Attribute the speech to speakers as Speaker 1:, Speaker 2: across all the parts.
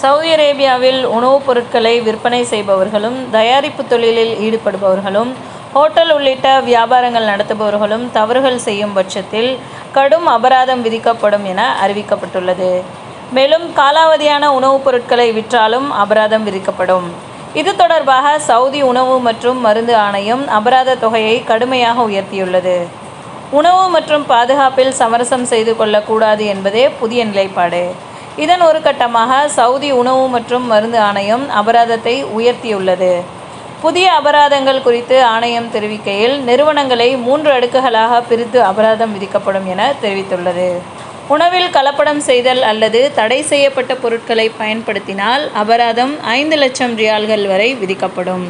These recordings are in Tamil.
Speaker 1: சவுதி அரேபியாவில் உணவுப் பொருட்களை விற்பனை செய்பவர்களும் தயாரிப்பு தொழிலில் ஈடுபடுபவர்களும் ஹோட்டல் உள்ளிட்ட வியாபாரங்கள் நடத்துபவர்களும் தவறுகள் செய்யும் பட்சத்தில் கடும் அபராதம் விதிக்கப்படும் என அறிவிக்கப்பட்டுள்ளது. மேலும் காலாவதியான உணவுப் பொருட்களை விற்றாலும் அபராதம் விதிக்கப்படும். இது தொடர்பாக சவுதி உணவு மற்றும் மருந்து ஆணையம் அபராத தொகையை கடுமையாக உயர்த்தியுள்ளது. உணவு மற்றும் பாதுகாப்பில் சமரசம் செய்து கொள்ளக்கூடாது என்பதே புதிய நிலைப்பாடு. இதன் ஒரு கட்டமாக சவுதி உணவு மற்றும் மருந்து ஆணையம் அபராதத்தை உயர்த்தியுள்ளது. புதிய அபராதங்கள் குறித்து ஆணையம் தெரிவிக்கையில் நிறுவனங்களை மூன்று அடுக்குகளாக பிரித்து அபராதம் விதிக்கப்படும் என தெரிவித்துள்ளது. உணவில் கலப்படம் செய்தல் அல்லது தடை செய்யப்பட்ட பொருட்களை பயன்படுத்தினால் அபராதம் ஐந்து லட்சம் ரியால்கள் வரை விதிக்கப்படும்.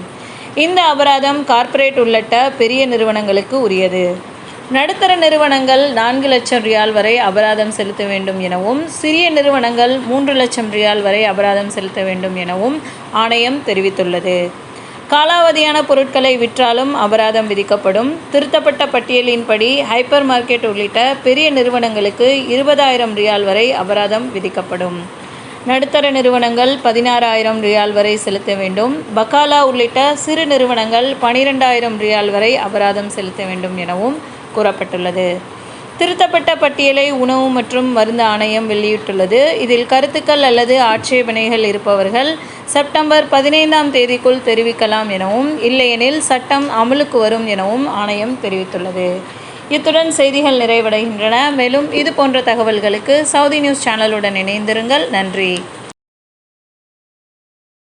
Speaker 1: இந்த அபராதம் கார்ப்பரேட் உள்ளிட்ட பெரிய நிறுவனங்களுக்கு உரியது. நடுத்தர நிறுவனங்கள் நான்கு லட்சம் ரியால் வரை அபராதம் செலுத்த வேண்டும் எனவும் சிறிய நிறுவனங்கள் மூன்று லட்சம் ரியால் வரை அபராதம் செலுத்த வேண்டும் எனவும் ஆணையம் தெரிவித்துள்ளது. காலாவதியான பொருட்களை விற்றாலும் அபராதம் விதிக்கப்படும். திருத்தப்பட்ட பட்டியலின்படி ஹைப்பர் மார்க்கெட் உள்ளிட்ட பெரிய நிறுவனங்களுக்கு இருபதாயிரம் ரியால் வரை அபராதம் விதிக்கப்படும். நடுத்தர நிறுவனங்கள் பதினாறாயிரம் ரியால் வரை செலுத்த வேண்டும். பக்காலா உள்ளிட்ட சிறு நிறுவனங்கள் பனிரெண்டாயிரம் ரியால் வரை அபராதம் செலுத்த வேண்டும் எனவும் கூறப்பட்டுள்ளது. திருத்தப்பட்ட பட்டியலை உணவு மற்றும் மருந்து ஆணையம் வெளியிட்டுள்ளது. இதில் கருத்துக்கள் அல்லது ஆட்சேபனைகள் இருப்பவர்கள் செப்டம்பர் பதினைந்தாம் தேதிக்குள் தெரிவிக்கலாம் எனவும் இல்லையெனில் சட்டம் அமலுக்கு வரும் எனவும் ஆணையம் தெரிவித்துள்ளது. இத்துடன் செய்திகள் நிறைவடைகின்றன. மேலும் இது போன்ற தகவல்களுக்கு சவுதி நியூஸ் சேனலுடன் இணைந்திருங்கள். நன்றி.